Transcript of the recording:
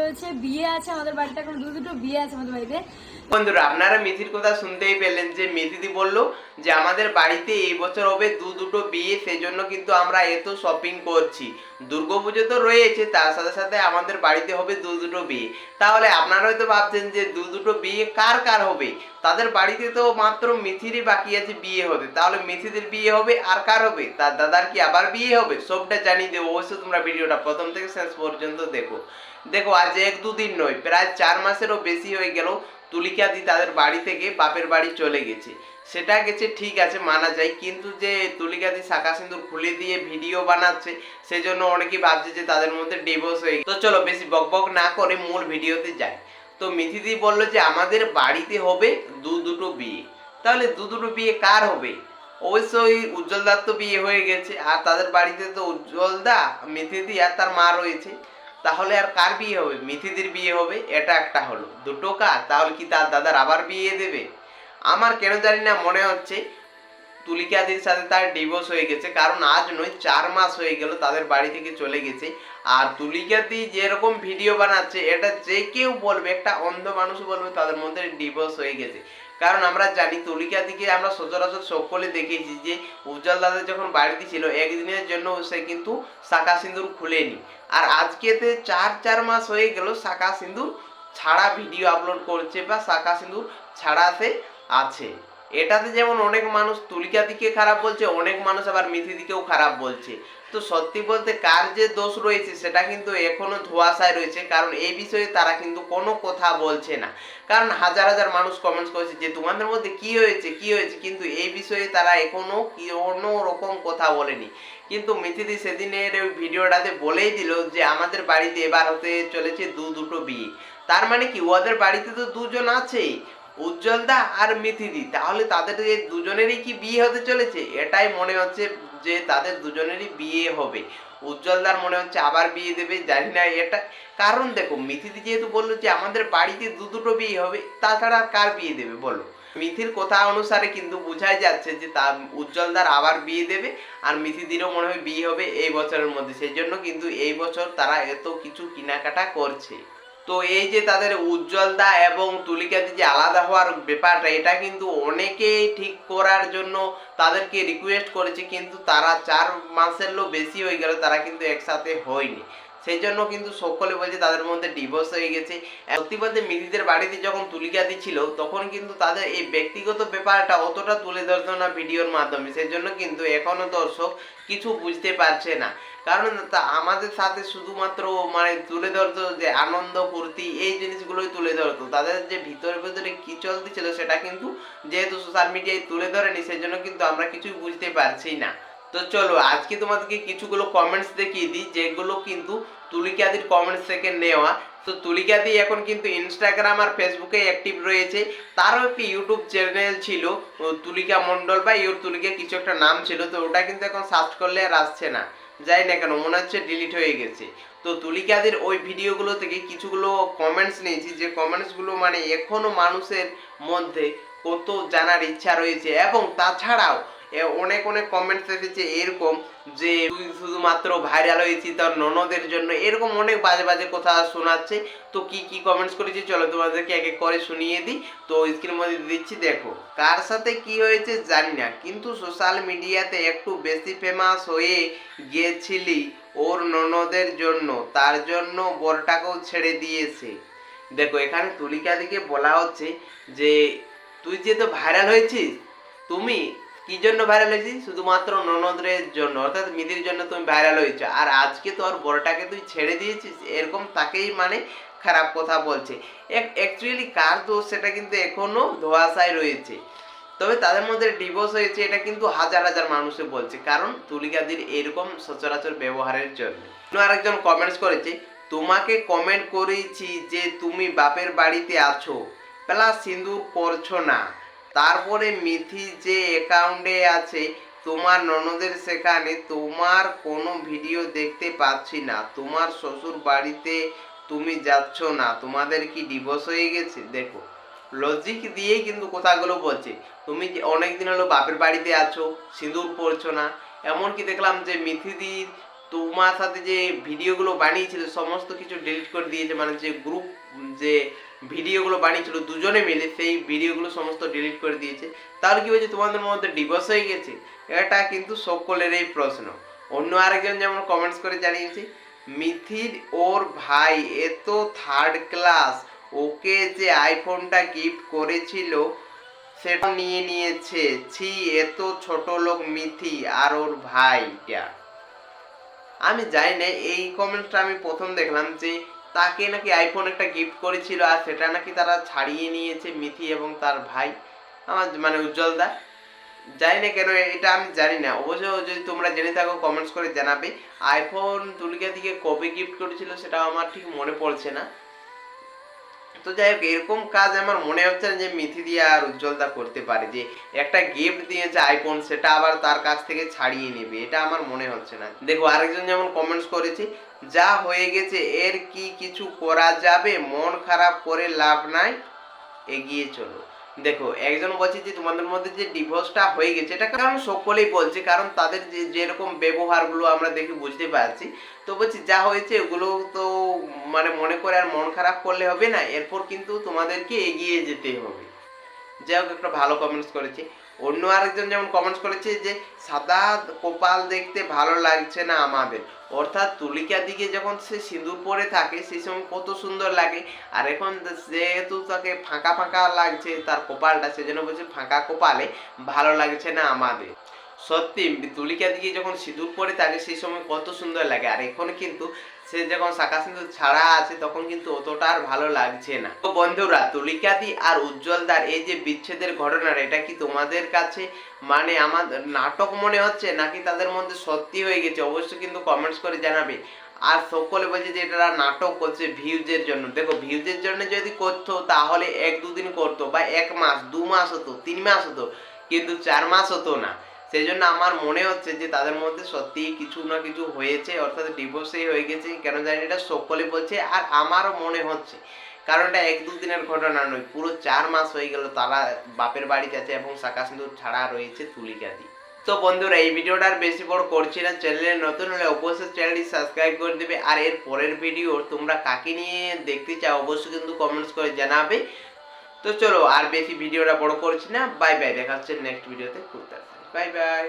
রয়েছে, বিয়ে আছে আমাদের বাড়িতে, এখন দু দুটো বিয়ে আছে আমাদের বাড়িতে। বন্ধুরা, আপনারা মেথির কথা শুনতেই পেলেন যে মেথিদি বলল যে আমাদের বাড়িতে এই বছর হবে দু দুটো বিয়ে সেই জন্য কিন্তু আমরা এত শপিং করছি। দুর্গাপুজো তো রয়েছে, তার সাথে সাথে আমাদের বাড়িতে হবে দু দুটো বিয়ে। তাহলে আপনারা হয়তো ভাবছেন যে দু দুটো বিয়ে কার কার হবে? তাদের বাড়িতে তো মাত্র মিথিরই বাকি আছে বিয়ে হতে তাহলে মিথিদের বিয়ে হবে আর কার হবে? তার দাদার কি আবার বিয়ে হবে? সবটা জানিয়ে দেবো। অবশ্যই তোমরা ভিডিওটা প্রথম থেকে শেষ পর্যন্ত দেখো। দেখো, আজ এক দুদিন নয়, প্রায় চার মাসেরও বেশি হয়ে গেল। তুলিকাদি তাদের বাড়ি থেকে বাপের বাড়ি চলে গেছে। সেটা গেছে, ঠিক আছে, মানা যায়। কিন্তু যে তুলিকাদি শাখা সিন্দুর খুলে দিয়ে ভিডিও বানাচ্ছে, সেজন্য অনেকেই ভাবছে যে তাদের মধ্যে ডিভোর্স হয়ে। তো চলো, বেশি বকবক না করে মূল ভিডিওতে যাই। তো মিথিদি বলল যে, আমাদের বাড়িতে হবে দু দুটো বিয়ে। তাহলে দু দুটো বিয়ে কার হবে? অবশ্যই উজ্জ্বলদার তো বিয়ে হয়ে গেছে। আর তাদের বাড়িতে তো উজ্জ্বলদা মিথিদি আর তার মা রয়েছে। তাহলে আর কার বিয়ে হবে? মিথিদির বিয়ে হবে? এটা একটা হলো। দুটো কার? তাহলে কি তার দাদার আবার বিয়ে দেবে? আমার কেন জানি না মনে হচ্ছে তুলিকাদির সাথে তার ডিভোর্স হয়ে গেছে। কারণ আজ নয়, চার মাস হয়ে গেল তাদের বাড়ি থেকে চলে গেছে। আর তুলিকাদি যেরকম ভিডিও বানাচ্ছে, এটা যে কেউ বলবে, একটা অন্ধ মানুষ বলবে তাদের মধ্যে ডিভোর্স হয়ে গেছে। কারণ আমরা জানি তুলিকাদিকে আমরা সচরাচর সকলে দেখেছি যে উজ্জ্বল দাদা যখন বাড়িতে ছিল, একদিনের জন্য সে কিন্তু শাখা সিঁদুর খুলেনি। আর আজকেতে চার চার মাস হয়ে গেল শাখা সিঁদুর ছাড়া ভিডিও আপলোড করছে বা শাখা সিঁদুর ছাড়াতে আছে। এটাতে যেমন অনেক মানুষ তুলিকা দিকে খারাপ বলছে, অনেক মানুষ আবার মিথি দিকেও খারাপ বলছে। তো সত্যি বলতে কার যে দোষ রয়েছে, সেটা কিন্তু এখনও ধোয়াশায় রয়েছে, কারণ এই বিষয়ে তারা কিন্তু কোনো কথা বলছে না। কারণ হাজার হাজার মানুষ কমেন্টস করেছে যে, তোমাদের মধ্যে কি হয়েছে কি হয়েছে? কিন্তু এই বিষয়ে তারা এখনও কোনো রকম কথা বলেনি। কিন্তু মিথিদি সেদিনের ওই ভিডিওটাতে বলেই দিল যে, আমাদের বাড়িতে এবার হতে চলেছে দু দুটো বিয়ে। তার মানে কি, ওদের বাড়িতে তো দুজন আছেই। উজ্জ্বলদা আর মিথিদি তাহলে তাদের দুজনেরই কি বিয়ে হতে চলেছে? এটাই মনে হচ্ছে যে তাদের দুজনেরই বিয়ে হবে। উজ্জ্বলদার মনে হচ্ছে আবার বিয়ে দেবে, জানি না এটা কারণ দেখো মিথিদি যেহেতু বলল যে আমাদের বাড়িতে দু দুটো বিয়ে হবে, তাছাড়া আর কার বিয়ে দেবে বলো? মিথির কথা অনুসারে কিন্তু বোঝাই যাচ্ছে যে তা উজ্জ্বলদার আবার বিয়ে দেবে আর মিথিদিরও মনে হয় বিয়ে হবে এই বছরের মধ্যে। সেই জন্য কিন্তু এই বছর তারা এত কিছু কেনাকাটা করছে। তো এই যে তাদের উজ্জ্বলতা এবং তুলিকাতে যে আলাদা হওয়ার ব্যাপারটা, এটা কিন্তু অনেকেই ঠিক করার জন্য তাদেরকে রিকোয়েস্ট করেছে, কিন্তু তারা চার মাসের লো বেশি হয়ে গেল, তারা কিন্তু একসাথে হয়নি। সেই জন্য কিন্তু সকলে বলছে তাদের মধ্যে ডিভোর্স হয়ে গেছে। সত্যি বলতে মিদিদের বাড়িতে যখন তুলিকাদি ছিল তখন কিন্তু তাদের এই ব্যক্তিগত ব্যাপারটা অতটা তুলে ধরতো না ভিডিওর মাধ্যমে। সেই জন্য কিন্তু এখনও দর্শক কিছু বুঝতে পারছে না। কারণ তা আমাদের সাথে শুধুমাত্র মানে তুলে ধরতো যে আনন্দ, ফুর্তি, এই জিনিসগুলোই তুলে ধরতো। তাদের যে ভিতরে ভিতরে কি চলতেছিল সেটা কিন্তু যেহেতু সোশ্যাল মিডিয়ায় তুলে ধরেনি সেই জন্য কিন্তু আমরা কিছুই বুঝতে পারছি না। তো চলো, আজকে তোমাদেরকে কিছুগুলো কমেন্টস দেখিয়ে দিই, যেগুলো কিন্তু তুলিকাদির কমেন্টস থেকে নেওয়া। তো তুলিকাদি এখন কিন্তু ইনস্টাগ্রাম আর ফেসবুকে অ্যাক্টিভ রয়েছে। তারও একটি ইউটিউব চ্যানেল ছিল তুলিকা মণ্ডল বা ইউর তুলিকা কিছু একটা নাম ছিল, তো ওটা কিন্তু এখন সার্চ করলে আর আসছে না। যাই না কেন, মনে হচ্ছে ডিলিট হয়ে গেছে। তো তুলিকাদের ওই ভিডিওগুলো থেকে কিছুগুলো কমেন্টস নিয়েছি, যে কমেন্টসগুলো মানে এখনও মানুষের মধ্যে কত জানার ইচ্ছা রয়েছে। এবং তাছাড়াও অনেক অনেক কমেন্টস এসেছে এরকম যে তুই শুধুমাত্র ভাইরাল হয়েছি তোর ননদের জন্য, এরকম অনেক বাজে বাজে কথা শোনাচ্ছে। তো কি কি কমেন্টস করেছি চলো তোমাদেরকে এক এক করে শুনিয়ে দিই। তো স্ক্রিনের মধ্যে দিচ্ছি, দেখো, কার সাথে কি হয়েছে জানি না, কিন্তু সোশ্যাল মিডিয়াতে একটু বেশি ফেমাস হয়ে গিয়েছিলি ওর ননদের জন্য, তার জন্য বরটাকেও ছেড়ে দিয়েছে। দেখো, এখানে তুলিকাদিকে বলা হচ্ছে যে, তুই যেহেতু ভাইরাল হয়েছিস, তুমি কি জন্য ভাইরাল হয়েছি শুধুমাত্র ননদের জন্য। অর্থাৎ মিদির জন্য তুমি ভাইরাল হয়েছো। আর আজকে তোর বড়টাকে তুই ছেড়ে দিয়েছিস, এরকম তাকেই মানে খারাপ কথা বলছে। অ্যাকচুয়ালি কার দোষ সেটা কিন্তু এখনও ধোয়াশায় রয়েছে। তবে তাদের মধ্যে ডিভোর্স হয়েছে, এটা কিন্তু হাজার হাজার মানুষে বলছে। কারণ তুলিকাদির এরকম সচরাচর ব্যবহারের জন্য। আরেকজন কমেন্টস করেছে, তোমাকে কমেন্ট করেছি যে তুমি বাপের বাড়িতে আছো, প্লাস সিঁদুর করছ না। তারপরে মিথি যে অ্যাকাউন্টে আছে, তোমার ননদের সেখানে তোমার কোনো ভিডিও দেখতে পাচ্ছি না। তোমার শ্বশুর বাড়িতে তুমি যাচ্ছ না। তোমাদের কি ডিভোর্স হয়ে গেছে? দেখো লজিক দিয়েই কিন্তু কথাগুলো বলছে। তুমি অনেক দিন হলো বাপের বাড়িতে আছো, সিঁদুর পরছো না। এমনকি দেখলাম যে মিথিদির তোমার সাথে যে ভিডিওগুলো বানিয়েছিল, সমস্ত কিছু ডিলিট করে দিয়েছে। মানে যে গ্রুপ যে ভিডিওগুলো বানিয়েছিল, দুজনে মিলে সেই ভিডিওগুলো সমস্ত ডিলিট করে দিয়েছে। তাহলে কি হয়েছে, তোমাদের মধ্যে ডিভোর্স হয়ে গেছে? এটা কিন্তু সকলেরই প্রশ্ন। অন্য আরেকজন যেমন কমেন্টস করে জানিয়েছে, মিথির ওর ভাই এত থার্ড ক্লাস ওকে যে আইফোনটা গিফট করেছিল, সেটা নিয়ে নিয়েছে। ছি এত ছোট লোক মিথি আর ওর ভাইটা। আমি জানি না, এই কমেন্টটা আমি প্রথম দেখলাম যে তাকে নাকি আইফোন একটা গিফট করেছিল আর সেটা নাকি তারা ছাড়িয়ে নিয়েছে মিথি এবং তার ভাই। আমার মানে উজ্জ্বল দা। জানি না কেন এটা আমি জানি না। অবশ্য যদি তোমরা জেনে থাকো কমেন্টস করে জানাবে। আইফোন তুলিকা দিকে কবে গিফট করেছিল সেটা আমার ঠিক মনে পড়ছে না। তো যাই হোক, এরকম কাজ আমার মনে হচ্ছে না যে মিথি দিয়ে আর উজ্জ্বলতা করতে পারে, যে একটা গিফট দিয়েছে আইফোন সেটা আবার তার কাছ থেকে ছাড়িয়ে নেবে, এটা আমার মনে হচ্ছে না। দেখো, আরেকজন যেমন কমেন্টস করেছে, যা হয়ে গেছে, এর কি কিছু করা যাবে? মন খারাপ করে লাভ নাই, এগিয়ে চলো। দেখো, একজন বলছে যে তোমাদের মধ্যে যে ডিভোর্সটা হয়ে গেছে এটা কারণ সকলেই বলছে, কারণ তাদের যে যেরকম ব্যবহারগুলো আমরা দেখে বুঝতে পারছি, তো বলছি যা হয়েছে ওগুলো তো মানে মনে করে আর মন খারাপ করলে হবে না, এরপর কিন্তু তোমাদেরকে এগিয়ে যেতে হবে। যাই হোক, একটা ভালো কমেন্টস করেছে। অন্য আরেকজন যেমন কমেন্টস করেছে যে, সাদা কপাল দেখতে ভালো লাগছে না আমাদের। অর্থাৎ তুলিকা দিকে যখন সে সিঁদুর পরে থাকে, সেই সময় কত সুন্দর লাগে। আর এখন যেহেতু তাকে ফাঁকা ফাঁকা লাগছে, তার কপালটা সেজন্য বলছে ফাঁকা কপালে ভালো লাগছে না আমাদের। সত্যি, তুলিকা দিকে যখন সিঁদুর পরে থাকে সেই সময় কত সুন্দর লাগে। আর এখন কিন্তু সে যখন শাখা সিঁদুর ছাড়া আছে, তখন কিন্তু অতটা আর ভালো লাগছে না। তো বন্ধুরা, তুলিকাদি আর উজ্জ্বলদার এই যে বিচ্ছেদের ঘটনাটা এটা কি তোমাদের কাছে মানে আমাদের নাটক মনে হচ্ছে, নাকি তাদের মধ্যে সত্যি হয়ে গেছে? অবশ্যই কিন্তু কমেন্টস করে জানাবে। আর সকলে বলছে যে এটা নাটক করছে ভিউজের জন্য। দেখো, ভিউজের জন্য যদি করতো, তাহলে এক দুদিন করতো, বা এক মাস, দু মাস হতো, তিন মাস হতো, কিন্তু চার মাস হতো না। সেই জন্য আমার মনে হচ্ছে যে তাদের মধ্যে সত্যি কিছু না কিছু হয়েছে, অর্থাৎ ডিভোর্সই হয়ে গেছে, কেন জানি এটা সকলে বলছে আর আমারও মনে হচ্ছে। কারণ এটা এক দুদিনের ঘটনা নয়, পুরো চার মাস হয়ে গেল তারা বাপের বাড়িতে আছে এবং শাখা সিঁদুর ছাড়া রয়েছে তুলিকাদি। তো বন্ধুরা, এই ভিডিওটা আর বেশি বড় করছি না, চ্যানেলে নতুন হলে অবশ্যই চ্যানেলটি সাবস্ক্রাইব করে দেবে। আর এর পরের ভিডিও তোমরা কাকে নিয়ে দেখতে চাও অবশ্যই কিন্তু কমেন্টস করে জানাবে। তো চলো, আর বেশি ভিডিওটা বড় করছি না। বাই বাই দেখা হচ্ছে নেক্সট ভিডিওতে খুব তাড়াতাড়ি। Bye bye